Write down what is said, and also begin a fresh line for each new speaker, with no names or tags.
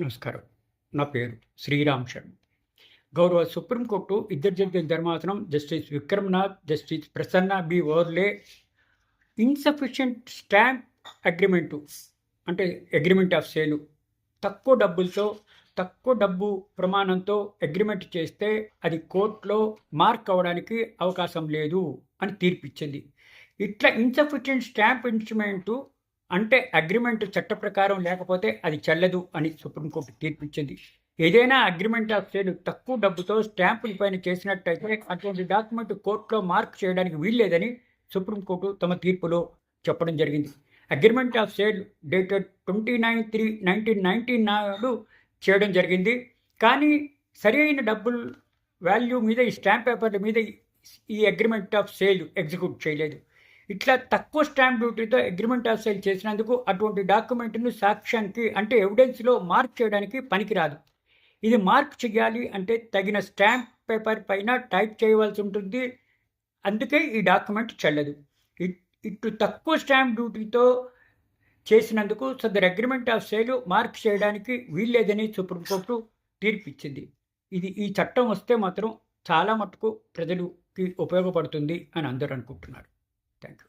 నమస్కారం. నా పేరు శ్రీరామ్ శర్మ. గౌరవ సుప్రీంకోర్టు ఇద్దరు జడ్జిల ధర్మాసనం justice Vikramnath justice Prasanna B ఓర్లే insufficient stamp agreement అంటే అగ్రిమెంట్ ఆఫ్ సేలు తక్కువ డబ్బులతో తక్కువ డబ్బు ప్రమాణంతో అగ్రిమెంట్ చేస్తే అది కోర్టులో మార్క్ అవ్వడానికి అవకాశం లేదు అని తీర్పిచ్చింది. ఇట్లా ఇన్సఫిషియంట్ స్టాంప్ ఇన్స్ట్రుమెంటు అంటే అగ్రిమెంట్ చట్ట ప్రకారం లేకపోతే అది చెల్లదు అని సుప్రీంకోర్టు తీర్పిచ్చింది. ఏదైనా అగ్రిమెంట్ ఆఫ్ సేల్ తక్కువ డబ్బుతో స్టాంపుల పైన చేసినట్టయితే అటువంటి డాక్యుమెంట్ కోర్టులో మార్క్ చేయడానికి వీల్లేదని సుప్రీంకోర్టు తమ తీర్పులో చెప్పడం జరిగింది. Agreement of sale dated twenty nine three nineteen nineteen నాడు చేయడం జరిగింది. కానీ సరి అయిన డబ్బులు వాల్యూ మీద ఈ స్టాంప్ పేపర్ల మీద ఈ అగ్రిమెంట్ ఆఫ్ సేల్ ఎగ్జిక్యూట్ చేయలేదు. ఇట్లా తక్కువ స్టాంప్ డ్యూటీతో అగ్రిమెంట్ ఆఫ్ సేల్ చేసినందుకు అటువంటి డాక్యుమెంట్ను సాక్ష్యానికి అంటే ఎవిడెన్స్లో మార్క్ చేయడానికి పనికిరాదు. ఇది మార్క్ చేయాలి అంటే తగిన స్టాంప్ పేపర్ పైన టైప్ చేయవలసి ఉంటుంది. అందుకే ఈ డాక్యుమెంట్ చెల్లదు. ఇటు తక్కువ స్టాంప్ డ్యూటీతో చేసినందుకు సదర్ అగ్రిమెంట్ ఆఫ్ సేల్ మార్క్ చేయడానికి వీల్లేదని సుప్రీంకోర్టు తీర్పిచ్చింది. ఇది ఈ చట్టం వస్తే మాత్రం చాలా మటుకు ప్రజలకి ఉపయోగపడుతుంది అని అందరూ అనుకుంటున్నారు. Danke.